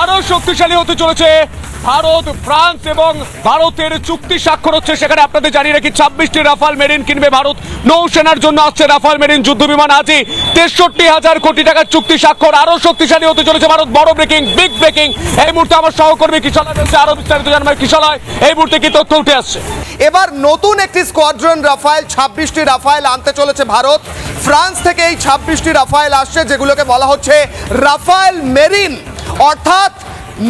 আরও শক্তিশালী হতে চলেছে ভারত, ফ্রান্স এবং ভারতের চুক্তি স্বাক্ষর হচ্ছে সেখানে। আপনাদের জানিয়ে রাখি, ছাব্বিশটি রাফাল মেরিন কিনবে ভারত। নৌসেনার জন্য আসছে রাফাল মেরিন যুদ্ধ বিমান আজই তেষট্টি হাজার কোটি টাকার চুক্তি স্বাক্ষর, আরও শক্তিশালী হতে চলেছে ভারত। বড় ব্রেকিং, বিগ ব্রেকিং। এই মুহূর্তে আমার সহকর্মী কিশলয় রয়েছে আরও বিস্তারিত জানবার কিশলয় এই মুহূর্তে কি তথ্য উঠে আসছে? এবার নতুন একটি স্কোয়াড্রন রাফায়েল ছাব্বিশটি রাফায়েল আনতে চলেছে ভারত। ফ্রান্স থেকে এই ছাব্বিশটি রাফায়েল আসছে, যেগুলোকে বলা হচ্ছে রাফায়েল মেরিন। অর্থাৎ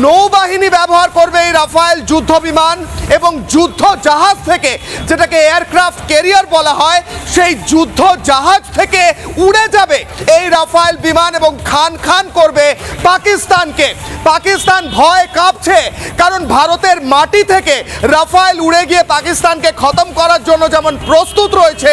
নৌবাহিনী ব্যবহার করবে এই রাফায়েল যুদ্ধ বিমান এবং যুদ্ধ জাহাজ থেকে, যেটাকে এয়ারক্রাফট ক্যারিয়ার বলা হয়, সেই যুদ্ধ জাহাজ থেকে উড়ে যাবে। এই রাফায়েল বিমান এবং খান খান করবে পাকিস্তানকে। পাকিস্তান ভয় কাঁপছে, কারণ ভারতের মাটি থেকে রাফায়েল উড়ে গিয়ে পাকিস্তানকে খতম করার জন্য যেমন প্রস্তুত রয়েছে,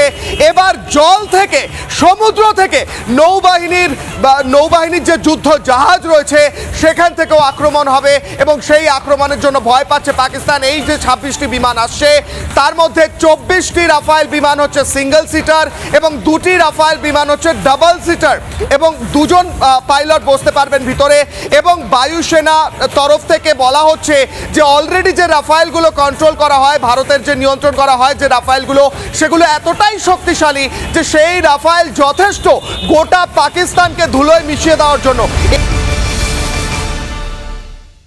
এবার জল থেকে সমুদ্র থেকে নৌবাহিনীর বা নৌবাহিনীর যে যুদ্ধ জাহাজ রয়েছে, সেখান থেকেও আক্রমণ হবে এবং সেই আক্রমণের জন্য ভয় পাচ্ছে পাকিস্তান। এই যে ছাব্বিশটি বিমান আসছে, তার মধ্যে চব্বিশটি রাফায়েল বিমান হচ্ছে সিঙ্গেল সিটার এবং দুটি রাফায়েল বিমান হচ্ছে ডাবল সিটার এবং দুজন পাইলট বসতে পারবেন ভিতরে এবং বায়ুসেনা তরফ থেকে বলা হচ্ছে যে অলরেডি যে রাফায়েলগুলো কন্ট্রোল করা হয়, ভারতের যে নিয়ন্ত্রণ করা হয় যে রাফায়েলগুলো, সেগুলো এতটাই শক্তিশালী যে সেই রাফায়েল যথেষ্ট। গোটা পাকিস্তানকে ধুলোয় মিশিয়ে দেওয়ার জন্য।